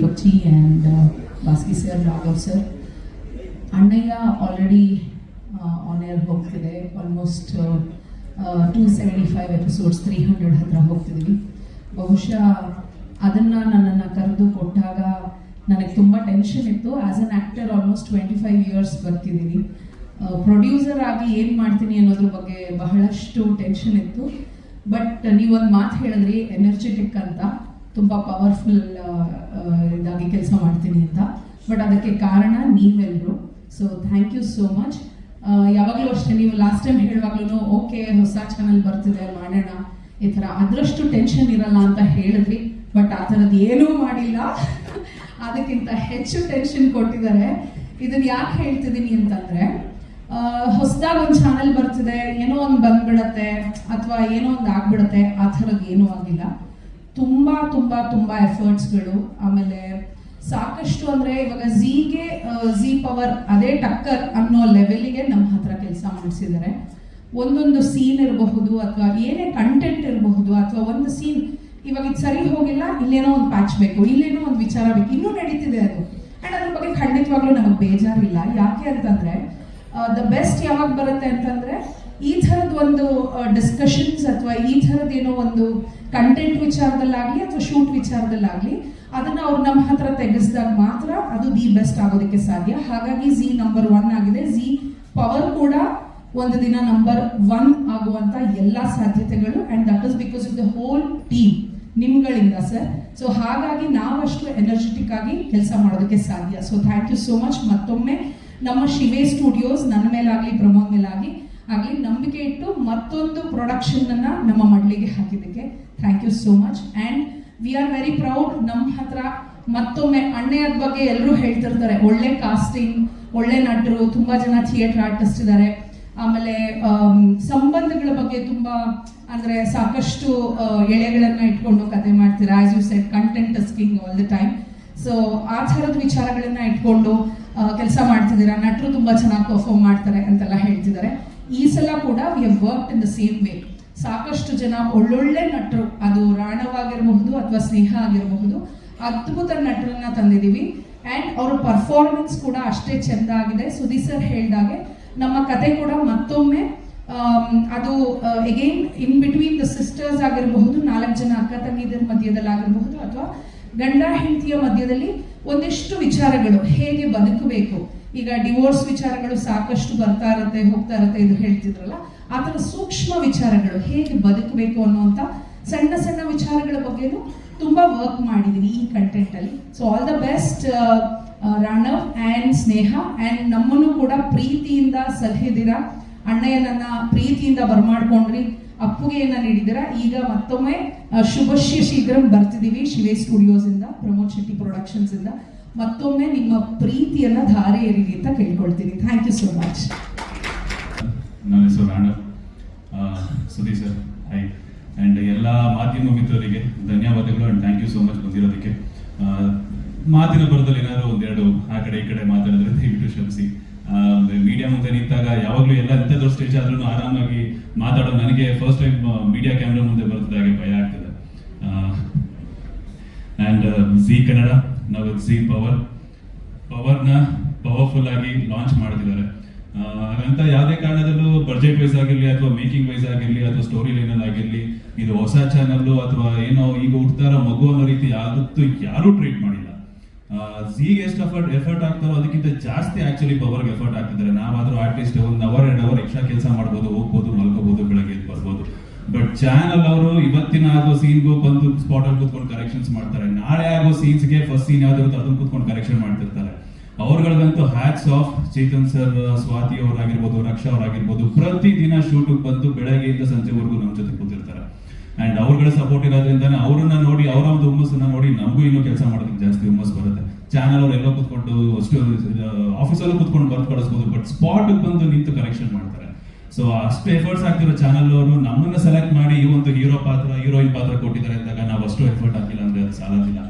Pachchi and uh, sir, Raghav sir. Annayya already on air ಹೋಗ್ತಿದೆ almost two seventy five episodes three hundred ಹತ್ರ ಹೋಗ್ತಿದ್ದೀವಿ ಬಹುಶಃ ಅದನ್ನು ನನ್ನನ್ನು ಕರೆದು ಕೊಟ್ಟಾಗ ನನಗೆ ತುಂಬ ಟೆನ್ಷನ್ ಇತ್ತು. As an actor almost twenty five years ಬರ್ತಿದ್ದೀನಿ producer ಆಗಿ ಏನು ಮಾಡ್ತೀನಿ ಅನ್ನೋದ್ರ ಬಗ್ಗೆ ಬಹಳಷ್ಟು ಟೆನ್ಷನ್ ಇತ್ತು. ಬಟ್ ನೀವೊಂದು ಮಾತು ಹೇಳಿದ್ರಿ ಎನರ್ಜೆಟಿಕ್ ಅಂತ. ತುಂಬ ಪವರ್ಫುಲ್ ಇದಾಗಿ ಕೆಲಸ ಮಾಡ್ತೀನಿ ಅಂತ. ಬಟ್ ಅದಕ್ಕೆ ಕಾರಣ ನೀವೆಲ್ಲರೂ so thank you so much ಯಾವಾಗಲೂ ಅಷ್ಟೇ, ನೀವು ಲಾಸ್ಟ್ ಟೈಮ್ ಹೇಳುವಾಗ್ಲೂ ಓಕೆ ಹೊಸ ಚಾನಲ್ ಬರ್ತಿದೆ, ಮಾಡೋಣ. ಈ ಥರ. ಅದರಷ್ಟು ಟೆನ್ಷನ್ ಇರಲ್ಲ ಅಂತ ಹೇಳಿದ್ವಿ. ಬಟ್ ಆ ಥರದ್ದು ಏನೂ ಮಾಡಿಲ್ಲ. ಅದಕ್ಕಿಂತ ಹೆಚ್ಚು ಟೆನ್ಷನ್ ಕೊಟ್ಟಿದ್ದಾರೆ. ಇದನ್ನ ಯಾಕೆ ಹೇಳ್ತಿದ್ದೀನಿ ಅಂತಂದ್ರೆ ಹೊಸದಾಗಿ ಒಂದು ಚಾನಲ್ ಬರ್ತಿದೆ, ಏನೋ ಒಂದು ಬಂದ್ಬಿಡತ್ತೆ, ಅಥವಾ ಏನೋ ಒಂದು ಆಗ್ಬಿಡತ್ತೆ, ಆ ಥರದ್ದು ಏನೂ ಆಗಿಲ್ಲ. ತುಂಬ ತುಂಬ ತುಂಬ ಎಫರ್ಟ್ಸ್ಗಳು ಆಮೇಲೆ ಸಾಕಷ್ಟು ಅಂದರೆ ಇವಾಗ ಝೀಗೆ ಝೀ ಪವರ್ ಅದೇ ಟಕ್ಕರ್ ಅನ್ನೋ ಲೆವೆಲಿಗೆ ನಮ್ಮ ಹತ್ರ ಕೆಲಸ ಮಾಡಿಸಿದ್ದಾರೆ ಒಂದೊಂದು ಸೀನ್ ಇರಬಹುದು ಅಥವಾ ಏನೇ ಕಂಟೆಂಟ್ ಇರಬಹುದು ಅಥವಾ ಒಂದು ಸೀನ್ ಇವಾಗ ಇದು ಸರಿ ಹೋಗಿಲ್ಲ, ಇಲ್ಲೇನೋ ಒಂದು ಪ್ಯಾಚ್ ಬೇಕು, ಇಲ್ಲೇನೋ ಒಂದು ವಿಚಾರ ಬೇಕು, ಇನ್ನೂ ನಡೀತಿದೆ ಅದು. ಆ್ಯಂಡ್ ಅದ್ರ ಬಗ್ಗೆ ಖಂಡಿತವಾಗ್ಲೂ ನಮಗೆ ಬೇಜಾರಿಲ್ಲ. ಯಾಕೆ ಅಂತಂದರೆ ದ ಬೆಸ್ಟ್ ಯಾವಾಗ ಬರುತ್ತೆ ಅಂತಂದರೆ ಈ ಥರದ ಒಂದು ಡಿಸ್ಕಷನ್ಸ್ ಅಥವಾ ಈ ಥರದೇನೋ ಒಂದು ಕಂಟೆಂಟ್ ವಿಚಾರದಲ್ಲಾಗಲಿ ಅಥವಾ ಶೂಟ್ ವಿಚಾರದಲ್ಲಾಗಲಿ, ಅದನ್ನ ಅವ್ರು ನಮ್ಮ ಹತ್ರ ತೆಗೆಸಿದಾಗ ಮಾತ್ರ ಅದು ದಿ ಬೆಸ್ಟ್ ಆಗೋದಕ್ಕೆ ಸಾಧ್ಯ. ಹಾಗಾಗಿ ಜಿ ನಂಬರ್ ಒನ್ ಆಗಿದೆ. ಜಿ ಪವರ್ ಕೂಡ ಒಂದು ದಿನ ನಂಬರ್ ಒನ್ ಆಗುವಂತ ಎಲ್ಲ ಸಾಧ್ಯತೆಗಳು and that is because of the whole team ನಿಮ್ಗಳಿಂದ sir so ಹಾಗಾಗಿ ನಾವಷ್ಟು ಎನರ್ಜೆಟಿಕ್ ಆಗಿ ಕೆಲಸ ಮಾಡೋದಕ್ಕೆ ಸಾಧ್ಯ. So thank you so much ಮತ್ತೊಮ್ಮೆ ನಮ್ಮ ಶಿವೆ ಸ್ಟುಡಿಯೋಸ್ ನನ್ನ ಮೇಲಾಗಲಿ, ಪ್ರಮೋದ್ ಮೇಲಾಗಲಿ ಆಗಲಿ ನಂಬಿಕೆ ಇಟ್ಟು ಮತ್ತೊಂದು ಪ್ರೊಡಕ್ಷನ್ ಅನ್ನ ನಮ್ಮ ಮಡ್ಲಿಗೆ ಹಾಕಿದ್ದಕ್ಕೆ thank you so much and we are very proud ನಮ್ಮ ಹತ್ರ ಮತ್ತೊಮ್ಮೆ ಅಣ್ಣೆಯದ ಬಗ್ಗೆ ಎಲ್ಲರೂ ಹೇಳ್ತಿರ್ತಾರೆ. ಒಳ್ಳೆ ಕಾಸ್ಟಿಂಗ್ ಒಳ್ಳೆ ನಟರು, ತುಂಬಾ ಜನ ಥಿಯೇಟರ್ ಆರ್ಟಿಸ್ಟ್ ಇದ್ದಾರೆ ಆಮೇಲೆ ಸಂಬಂಧಗಳ ಬಗ್ಗೆ ತುಂಬಾ ಅಂದ್ರೆ ಸಾಕಷ್ಟು ಎಳೆಗಳನ್ನು ಇಟ್ಕೊಂಡು ಕತೆ ಮಾಡ್ತೀರಾ. As you set content tasking all the time so ಆ ಥರದ ವಿಚಾರಗಳನ್ನ ಇಟ್ಕೊಂಡು ಕೆಲಸ ಮಾಡ್ತಿದ್ದೀರಾ. ನಟರು ತುಂಬಾ ಚೆನ್ನಾಗಿ ಪರ್ಫಾರ್ಮ್ ಮಾಡ್ತಾರೆ ಅಂತೆಲ್ಲ ಹೇಳ್ತಿದ್ದಾರೆ. ಈ ಸಲ ಕೂಡ we work in the same way ಸಾಕಷ್ಟು ಜನ ಒಳ್ಳೊಳ್ಳೆ ನಟರು, ಅದು ರಾಣವಾಗಿರಬಹುದು ಅಥವಾ ಸ್ನೇಹ ಆಗಿರಬಹುದು, ಅದ್ಭುತ ನಟರನ್ನ ತಂದಿದ್ದೀವಿ. ಆ್ಯಂಡ್ ಅವರ ಪರ್ಫಾರ್ಮೆನ್ಸ್ ಕೂಡ ಅಷ್ಟೇ ಚೆಂದ ಆಗಿದೆ. ಸುದಿ ಸರ್ ಹೇಳ್ದಾಗೆ ನಮ್ಮ ಕತೆ ಕೂಡ ಮತ್ತೊಮ್ಮೆ ಅದು again in between the sisters ಆಗಿರಬಹುದು, ನಾಲ್ಕು ಜನ ಅಕ್ಕ ತಂಗಿದರ ಮಧ್ಯದಲ್ಲಾಗಿರಬಹುದು ಅಥವಾ ಗಂಡ ಹೆಂಡತಿಯ ಮಧ್ಯದಲ್ಲಿ ಒಂದಿಷ್ಟು ವಿಚಾರಗಳು ಹೇಗೆ ಬದುಕಬೇಕು. ಈಗ ಡಿವೋರ್ಸ್ ವಿಚಾರಗಳು ಸಾಕಷ್ಟು ಬರ್ತಾ ಇರುತ್ತೆ ಹೋಗ್ತಾ ಇರುತ್ತೆ ಇದು ಹೇಳ್ತಿದ್ರಲ್ಲ ಆ ಥರ ಸೂಕ್ಷ್ಮ ವಿಚಾರಗಳು ಹೇಗೆ ಬದುಕಬೇಕು ಅನ್ನುವಂಥ ಸಣ್ಣ ಸಣ್ಣ ವಿಚಾರಗಳ ಬಗ್ಗೆನೂ ತುಂಬಾ ವರ್ಕ್ ಮಾಡಿದ್ದೀನಿ ಈ ಕಂಟೆಂಟ್ ಅಲ್ಲಿ. So all the best Ranav and Sneha and ನಮ್ಮನ್ನು ಕೂಡ ಪ್ರೀತಿಯಿಂದ ಸಲಹಿದಿರ ಅಣ್ಣಯ್ಯನನ್ನ ಪ್ರೀತಿಯಿಂದ ಬರ್ಮಾಡ್ಕೊಂಡ್ರಿ ಅಪ್ಪುಗೆಯನ್ನ ನೀಡಿದ್ದೀರಾ ಈಗ ಮತ್ತೊಮ್ಮೆ ಆ, ಶುಭಶ್ಯ ಶೀಘ್ರಂ ಬರ್ತಿದ್ದೀವಿ ಶಿವೇ ಸ್ಟುಡಿಯೋಸ್ ಇಂದ ಪ್ರಮೋದ್ ಶೆಟ್ಟಿ ಪ್ರೊಡಕ್ಷನ್ಸ್ ಇಂದ. ಮತ್ತೊಮ್ಮೆ ನಿಮ್ಮ ಪ್ರೀತಿಯನ್ನ ಧಾರೆ ಇರಲಿ ಅಂತ ಕೇಳ್ಕೊಳ್ತೀನಿ. ಥ್ಯಾಂಕ್ ಯು ಸೋ ಮಚ್ ನನ್ನ ಹೆಸರು Ranav Sudeep sir hi and ಎಲ್ಲ ಮಾಧ್ಯಮ ಮಿತ್ರರಿಗೆ ಧನ್ಯವಾದಗಳು and thank you so much ಬಂದಿರೋದಕ್ಕೆ. ಮಾತಿನ ಬರದಲ್ಲಿ ಏನಾದ್ರು ಒಂದೆರಡು ಆ ಕಡೆ ಈ ಕಡೆ ಮಾತಾಡಿದ್ರೆ ದಯವಿಟ್ಟು ಕ್ಷಮಿಸಿ. ಮೀಡಿಯಾ ಮುಂದೆ ನಿಂತಾಗ ಯಾವಾಗಲೂ ಎಲ್ಲ ಇಂಥದ್ದು ಸ್ಟೇಜ್ ಆದ್ರೂ ಆರಾಮಾಗಿ ಮಾತಾಡೋ ನನಗೆ ಫಸ್ಟ್ ಟೈಮ್ ಮೀಡಿಯಾ ಕ್ಯಾಮ್ರಾ ಮುಂದೆ ಬರ್ತಿದ್ದಾಗೆ ಭಯ ಆಗ್ತದೆ. And Zee Kannada. ನಾವು ಸಿ ಪವರ್ ಪವರ್ನ ಪವರ್ಫುಲ್ ಆಗಿ ಲಾಂಚ್ ಮಾಡ್ತಿದ್ದಾರೆ. ಹಾಗಂತ ಯಾವುದೇ ಕಾರಣದಲ್ಲೂ ಬಜೆಟ್ ವೈಸ್ ಆಗಿರಲಿ ಅಥವಾ ಮೇಕಿಂಗ್ ವೈಸ್ ಆಗಿರಲಿ ಅಥವಾ ಸ್ಟೋರಿ ಲೈನಲ್ಲಿ ಆಗಿರಲಿ, ಇದು ಹೊಸ ಚಾನಲ್ಲು ಅಥವಾ ಏನೋ ಈಗ ಹುಡ್ತಾರ ಮಗು ಅನ್ನೋ ರೀತಿ ಯಾವತ್ತೂ ಯಾರೂ ಟ್ರೀಟ್ ಮಾಡಿಲ್ಲ. ಝೀಗೆ ಎಷ್ಟು ಎಫರ್ಟ್ ಎಫರ್ಟ್ ಆಗ್ತಾರೋ ಅದಕ್ಕಿಂತ ಜಾಸ್ತಿ ಆಕ್ಚುಲಿ ಪವರ್ಗೆ ಎಫರ್ಟ್ ಹಾಕ್ತಿದ್ದಾರೆ. ನಾವಾದ್ರೂ ಆರ್ಟಿಸ್ಟ್ ಒಂದು ಅವರ್ ಎರಡು ಅವರ್ ಎಕ್ಸ್ಟ್ರಾ ಕೆಲಸ ಮಾಡ್ಬೋದು, ಹೋಗ್ಬೋದು, ಮಲ್ಕೋಬೋದು, ಬೆಳಗ್ಗೆ ಬರ್ಬೋದು. ಬಟ್ ಚಾನಲ್ ಅವರು ಇವತ್ತಿನ ಆಗೋ ಸೀನ್ಗೂ ಬಂದು ಸ್ಪಾಟ್ ಅಲ್ಲಿ ಕೂತ್ಕೊಂಡು ಕರೆಕ್ಷನ್ಸ್ ಮಾಡ್ತಾರೆ. ನಾಳೆ ಆಗೋ ಸೀನ್ಸ್ಗೆ ಫಸ್ಟ್ ಸೀನ್ ಯಾವ್ದಿರುತ್ತೆ ಅದನ್ನು ಕೂತ್ಕೊಂಡು ಕರೆಕ್ಷನ್ ಮಾಡ್ತಿರ್ತಾರೆ. ಅವ್ರಗಳಿಗಂತೂ hats off Chetan sir Swathi ಅವರಾಗಿರ್ಬೋದು, Raksha ಅವರಾಗಿರ್ಬೋದು. ಪ್ರತಿ ದಿನ ಶೂಟಿಗೆ ಬಂದು ಬೆಳಗ್ಗೆಯಿಂದ ಸಂಜೆವರೆಗೂ ನಮ್ಮ ಜೊತೆ ಕೂತಿರ್ತಾರೆ. ಅಂಡ್ ಅವ್ರಗಳ ಸಪೋರ್ಟ್ ಇರೋದ್ರಿಂದಾನೆ ಅವ್ರನ್ನ ನೋಡಿ, ಅವರ ಒಂದು ಹುಮ್ಮಸ್ಸನ್ನ ನೋಡಿ ನಮಗೂ ಇನ್ನೂ ಕೆಲಸ ಮಾಡೋದಕ್ಕೆ ಜಾಸ್ತಿ ಹುಮ್ಮಸ್ ಬರುತ್ತೆ. ಚಾನಲ್ ಎಲ್ಲ ಕೂತ್ಕೊಂಡು ಅಷ್ಟು ಆಫೀಸಲ್ಲೂ ಕೂತ್ಕೊಂಡು ಬರ್ದು ಕಳಿಸ್ಬೋದು ಬಟ್ ಸ್ಪಾಟ್ ಬಂದು ನಿಂತು ಕರೆಕ್ಷನ್ ಮಾಡ್ತಾರೆ. ಸೊ ಅಷ್ಟು ಎಫರ್ಟ್ಸ್ ಆಗ್ತಿರೋ ಚಾನಲ್ ಅವರು ನಮ್ಮನ್ನ ಸೆಲೆಕ್ಟ್ ಮಾಡಿ ಈ ಒಂದು ಹೀರೋ ಪಾತ್ರ ಹೀರೋಯಿನ್ ಪಾತ್ರ ಕೊಟ್ಟಿದ್ದಾರೆ ಅಂದಾಗ ನಾವು ಅಷ್ಟು ಎಫರ್ಟ್ ಹಾಕಿಲ್ಲ ಅಂದ್ರೆ ಅದು ಸಾಲದಿಲ್ಲ.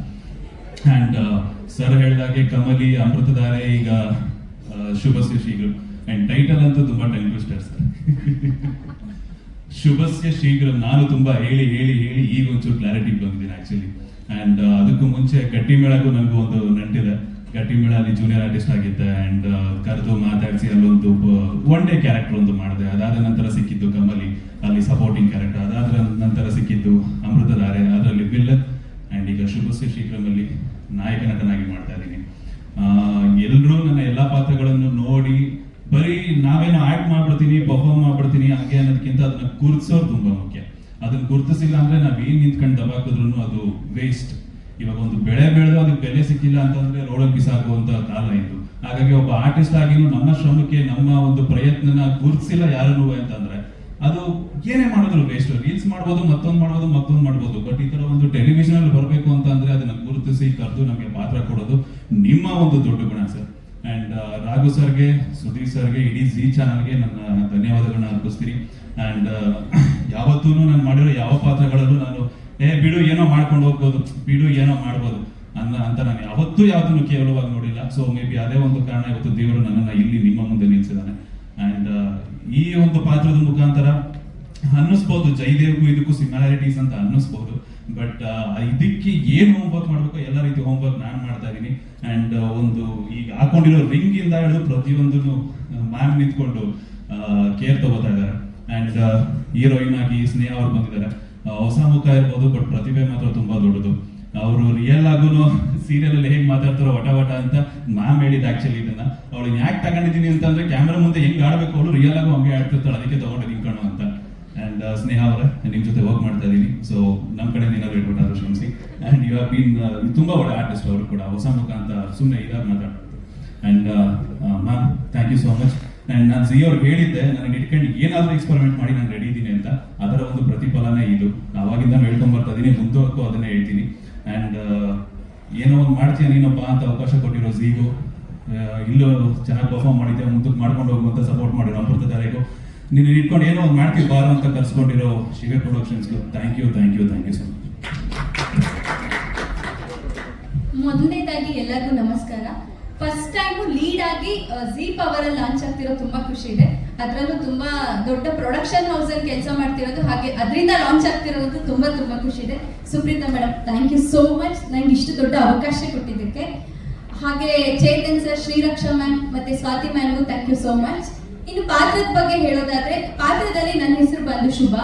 ಅಂಡ್ ಸರ್ ಹೇಳಿದಾಗೆ ಕಮಲಿ ಅಮೃತಧಾರೆ ಈಗ ಶೀಘ್ರ. ಅಂಡ್ ಟೈಟಲ್ ಅಂತೂ ತುಂಬಾ ಟೈಮ್ ಸರ್ ಶುಭಸ್ಯ ಶೀಘ್ರ. ನಾನು ತುಂಬಾ ಹೇಳಿ ಹೇಳಿ ಹೇಳಿ ಈಗ ಒಂಚೂರು ಕ್ಲಾರಿಟಿ ಬಂದಿದ್ದೀನಿ ಆಕ್ಚುಲಿ ಅಂಡ್ ಅದಕ್ಕೂ ಮುಂಚೆ ಗಟ್ಟಿ ಮೇಳಗೂ ನನಗೂ ಒಂದು ನಂಟಿದೆ ಮೇಳ ಅಲ್ಲಿ ಜೂನಿಯರ್ ಆರ್ಟಿಸ್ಟ್ ಆಗಿದ್ದೆ ಅಂಡ್ ಕರೆದು ಮಾತಾಡಿಸಿ ಅಲ್ಲೊಂದು ಒನ್ ಡೇ ಕ್ಯಾರೆಕ್ಟರ್ ಒಂದು ಮಾಡಿದೆ. ಅದಾದ ನಂತರ ಸಿಕ್ಕಿದ್ದು ಕಮಲಿ, ಅಲ್ಲಿ ಸಪೋರ್ಟಿಂಗ್ ಕ್ಯಾರೆಕ್ಟರ್ ಅದಾದ ನಂತರ ಸಿಕ್ಕಿದ್ದು ಅಮೃತಧಾರೆ, ಅದರಲ್ಲಿ ವಿಲ್ಲನ್ ಅಂಡ್ ಈಗ ಶುಭಶ್ರೀ ಶೀಘ್ರದಲ್ಲಿ ನಾಯಕ ನಟನಾಗಿ ಮಾಡ್ತಾ ಇದ್ದೀನಿ. ಎಲ್ಲರೂ ನನ್ನ ಎಲ್ಲ ಪಾತ್ರಗಳನ್ನು ನೋಡಿ, ಬರೀ ನಾವೇನೋ ಆಕ್ಟ್ ಮಾಡ್ಬಿಡ್ತೀನಿ ಪರ್ಫಾರ್ಮ್ ಮಾಡ್ಬಿಡ್ತೀನಿ ಹಾಗೆ ಅನ್ನೋದಕ್ಕಿಂತ ಅದನ್ನ ಗುರುತಿಸೋದು ತುಂಬಾ ಮುಖ್ಯ. ಅದನ್ನ ಗುರುತಿಸಿಲ್ಲ ಅಂದ್ರೆ ನಾವ್ ಏನ್ ನಿಂತ್ಕೊಂಡು ದಬಾಕಿದ್ರು ಅದು ವೇಸ್ಟ್ ಇವಾಗ ಒಂದು ಬೆಳೆ ಬೆಳೆದು ಅದಕ್ಕೆ ಬೆಲೆ ಸಿಕ್ಕಿಲ್ಲ ಅಂತಂದ್ರೆ ರೋಡಲ್ಲಿ ಬಿಸಾಕುವಂತ ಕಾಲ ಇತ್ತು. ಹಾಗಾಗಿ ಒಬ್ಬ ಆರ್ಟಿಸ್ಟ್ ಆಗಿನೂ ನಮ್ಮ ಶ್ರಮಕ್ಕೆ, ನಮ್ಮ ಒಂದು ಪ್ರಯತ್ನನ ಗುರುತಿಸಿಲ್ಲ ಯಾರನ್ನು ಅಂತಂದ್ರೆ. ಅದು ಏನೇ ಮಾಡಿದ್ರು ವೇಸ್ಟ್ ರೀಲ್ಸ್ ಮಾಡ್ಬೋದು, ಮತ್ತೊಂದು ಮಾಡ್ಬೋದು ಮತ್ತೊಂದು ಮಾಡ್ಬೋದು. ಬಟ್ ಈ ತರ ಒಂದು ಟೆಲಿವಿಷನ್ ಅಲ್ಲಿ ಬರಬೇಕು ಅಂತ ಅಂದ್ರೆ ಅದನ್ನ ಗುರುತಿಸಿ, ಕರೆದು ನಮಗೆ ಪಾತ್ರ ಕೊಡೋದು ನಿಮ್ಮ ಒಂದು ದೊಡ್ಡ ಗುಣ ಸರ್. ಅಂಡ್ ರಾಘು ಸರ್ಗೆ, ಸುಧೀರ್ ಸರ್ಗೆ, ಇಡೀ ಜಿ ಚಾನಲ್ಗೆ ನನ್ನ ಧನ್ಯವಾದಗಳನ್ನ ಅರ್ಪಿಸ್ತೀನಿ. ಅಂಡ್ ಯಾವತ್ತೂ ನಾನು ಮಾಡಿರೋ ಯಾವ ಪಾತ್ರಗಳಲ್ಲೂ ನಾನು ಏ, ಬಿಡು, ಏನೋ ಮಾಡ್ಕೊಂಡು ಹೋಗ್ಬೋದು. ಬಿಡು, ಏನೋ ಮಾಡ್ಬೋದು. ಅನ್ನ, ಅಂತ ನಾನು ಯಾವತ್ತೂ ಯಾವ್ದನ್ನು ಕೇವಲವಾಗಿ ನೋಡಿಲ್ಲ. ಸೊ ಮೇ ಬಿ ಅದೇ ಒಂದು ಕಾರಣ ಇವತ್ತು ದೇವರು ನನ್ನನ್ನು ಇಲ್ಲಿ ನಿಮ್ಮ ಮುಂದೆ ನಿಲ್ಸಿದ್ದಾನೆ ಅಂಡ್ ಈ ಒಂದು ಪಾತ್ರದ ಮುಖಾಂತರ ಅನ್ನಿಸ್ಬೋದು. ಜೈದೇವ್ಗೂ ಇದಕ್ಕೂ ಸಿಮಿಲಾರಿಟೀಸ್ ಅಂತ ಅನ್ನಿಸ್ಬೋದು. ಬಟ್ ಇದಕ್ಕೆ ಏನು ಹೋಮ್ವರ್ಕ್ ಮಾಡಬೇಕು ಎಲ್ಲ ರೀತಿ ಹೋಮ್ವರ್ಕ್ ನಾನು ಮಾಡ್ತಾ ಇದ್ದೀನಿ. ಅಂಡ್ ಒಂದು ಈಗ ಹಾಕೊಂಡಿರೋ ರಿಂಗ್ ಇಂದ ಹಿಡಿದು ಪ್ರತಿಯೊಂದನ್ನು ಮ್ಯಾಮ್ ನಿಂತ್ಕೊಂಡು ಕೇರ್ ತಗೋತಾ ಇದ್ದಾರೆ. ಅಂಡ್ ಹೀರೋಯಿನ್ ಆಗಿ ಸ್ನೇಹ ಅವ್ರು ಬಂದಿದ್ದಾರೆ. ಹೊಸ ಮುಖ ಇರ್ಬೋದು ಬಟ್ ಪ್ರತಿಭೆ ಮಾತ್ರ ತುಂಬಾ ದೊಡ್ಡದು. ಅವರು ರಿಯಲ್ ಆಗುನು ಸೀರಿಯಲ್ ಅಲ್ಲಿ ಹೇಗೆ ಮಾತಾಡ್ತಾರೋ ವಟ ವಟ ಅಂತ ಮ್ಯಾಮ್ ಹೇಳಿದ್ ಆಕ್ಚುಲಿ ಇದನ್ನ. ಅವಳು ಯಾಕೆ ತಗೊಂಡಿದ್ದೀನಿ ಅಂತಂದ್ರೆ ಕ್ಯಾಮ್ರಾ ಮುಂದೆ ಹೆಂಗ್ ಆಡ್ಬೇಕು ಅವಳು ರಿಯಲ್ ಆಗು ಹಂಗೆ ಆಡ್ತಿರ್ತಾಳೆ, ಅದಕ್ಕೆ ತಗೊಂಡು ನಿಂತ್ಕೊಳ್ಳೋ ಅಂತ. ಅಂಡ್ ಸ್ನೇಹ ಅವರೇ, ನಿಮ್ ಜೊತೆ ವರ್ಕ್ ಮಾಡ್ತಾ ಇದ್ದೀನಿ ಸೊ ನಮ್ಮ ಕಡೆ ಏನಾದ್ರು ಹೇಳ್ಬಿಟ್ಟಾದ್ರು ಕ್ಷಮಿಸಿ ಅಂಡ್ ಯು ಬೀನ್ ತುಂಬಾ ಒಳ್ಳೆ ಆರ್ಟಿಸ್ಟ್ ಅವರು ಕೂಡ. ಹೊಸ ಮುಖ ಅಂತ ಸುಮ್ಮನೆ ಇದಾಗ ಮಾತಾಡ್ತಾರೆ and ma'am thank you so much and ನಾನು ಸಿ ಅವ್ರಿಗೆ ಹೇಳಿದ್ದೆ, ನನಗೆ ಇಟ್ಕೊಂಡು ಏನಾದರೂ ಎಕ್ಸ್ಪೆರಿಮೆಂಟ್ ಮಾಡಿ ನಾನು ರೆಡಿ ಇದ್ದೀನಿ ಅಂತ. ಅದರ ಒಂದು ಪ್ರತಿಫಲನೇ ಇದು. ಅವಾಗಿಂದ ಹೇಳ್ಕೊಂಡ್ ಬರ್ತಾ ಇದೀನಿ ಮುಂದುವರೆಗೂ ಅದನ್ನೇ ಹೇಳ್ತೀನಿ. ಆ್ಯಂಡ್ ಏನೋ ಒಂದು ಮಾಡ್ತೀಯ ನೀನಪ್ಪ ಅಂತ ಅವಕಾಶ ಕೊಟ್ಟಿರೋ ಝೀಗು ಇಲ್ಲೂ ಚೆನ್ನಾಗಿ ಪರ್ಫಾರ್ಮ್ ಮಾಡಿದ್ದೆ ಮುಂದಕ್ಕೆ ಮಾಡ್ಕೊಂಡು ಹೋಗುವಂತ ಸಪೋರ್ಟ್ ಮಾಡಿರೋ ಅಮೃತ ಧಾರೆಗೂ. ನೀನು ಇಟ್ಕೊಂಡು ಏನೋ ಒಂದು ಮಾಡ್ತೀವಿ ಬಾರ ಅಂತ ಕರ್ಸ್ಕೊಂಡಿರೋ ಶಿವೆ ಪ್ರೊಡಕ್ಷನ್ಸ್ಗೂ thank you thank you thank you so much ಮೊದಲನೇದಾಗಿ ಎಲ್ಲರಿಗೂ ನಮಸ್ಕಾರ. ಫಸ್ಟ್ ಟೈಮ್ ಲೀಡ್ ಆಗಿ ಜಿ ಪವರ್ ಅಲ್ಲಿ ಲಾಂಚ್ ಆಗ್ತಿರೋ ತುಂಬಾ ಖುಷಿ ಇದೆ. ಅದರಲ್ಲೂ ತುಂಬಾ ದೊಡ್ಡ ಪ್ರೊಡಕ್ಷನ್ ಹೌಸ್ ಅಲ್ಲಿ ಕೆಲಸ ಮಾಡ್ತಿರೋದು, ಹಾಗೆ ಅದರಿಂದ ಲಾಂಚ್ ಆಗ್ತಿರೋದು ತುಂಬಾ ತುಂಬಾ ಖುಷಿ ಇದೆ. Supreetha madam thank you so much ನಂಗೆ ಇಷ್ಟು ದೊಡ್ಡ ಅವಕಾಶ ಕೊಟ್ಟಿದ್ದಕ್ಕೆ. ಹಾಗೆ ಚೇತನ್ ಸರ್ ಶ್ರೀರಕ್ಷಾ ಮ್ಯಾಮ್ ಮತ್ತೆ ಸ್ವಾತಿ ಮ್ಯಾಮ್ಗೂ ಥ್ಯಾಂಕ್ ಯು ಸೋ ಮಚ್ ಇನ್ನು ಪಾತ್ರದ ಬಗ್ಗೆ ಹೇಳೋದಾದ್ರೆ, ಪಾತ್ರದಲ್ಲಿ ನನ್ನ ಹೆಸರು ಬಂದು ಶುಭ.